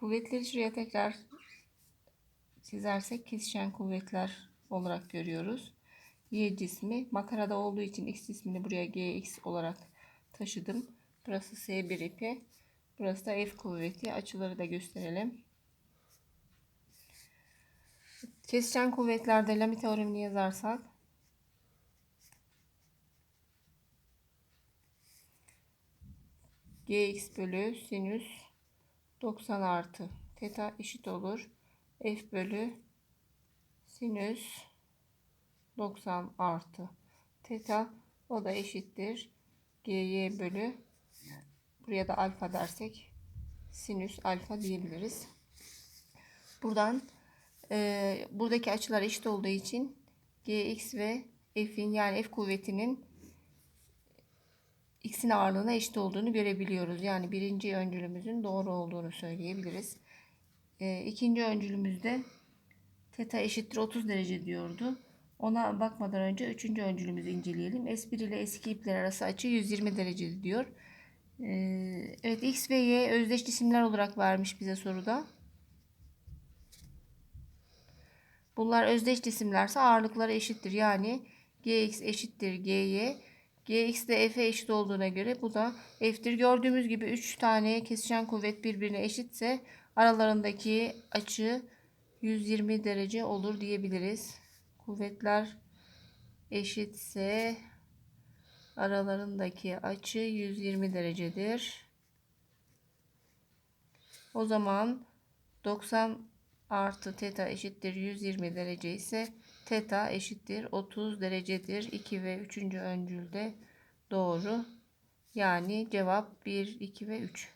Kuvvetleri şuraya tekrar çizersek kesişen kuvvetler olarak görüyoruz. Y cismi makarada olduğu için X cismini buraya GX olarak taşıdım. Burası S1 ipi. Burası da F kuvveti. Açıları da gösterelim. Kesişen kuvvetlerde Lami teoremini yazarsak Gx bölü sinüs 90 artı teta eşit olur. F bölü sinüs 90 artı teta o da eşittir. Gy bölü buraya da alfa dersek sinüs alfa diyebiliriz. Buradan e, buradaki açılar eşit olduğu için gx ve f'in yani f kuvvetinin x'in ağırlığına eşit olduğunu görebiliyoruz. Yani birinci öncülümüzün doğru olduğunu söyleyebiliriz. E, ikinci öncülümüzde teta eşittir 30 derece diyordu. Ona bakmadan önce üçüncü öncülümüzü inceleyelim. S1 ile S2 ipler arası açı 120 derece diyor. Ee, evet X ve Y özdeş cisimler olarak vermiş bize soruda. Bunlar özdeş cisimlerse ağırlıkları eşittir. Yani Gx eşittir Gy. Gx de F'e eşit olduğuna göre bu da F'tir. Gördüğümüz gibi 3 tane kesişen kuvvet birbirine eşitse aralarındaki açı 120 derece olur diyebiliriz. Kuvvetler eşitse aralarındaki açı 120 derecedir. O zaman 90 artı teta eşittir 120 derece ise teta eşittir 30 derecedir. 2 ve 3. öncülde doğru. Yani cevap 1, 2 ve 3.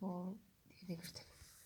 Doğru diye.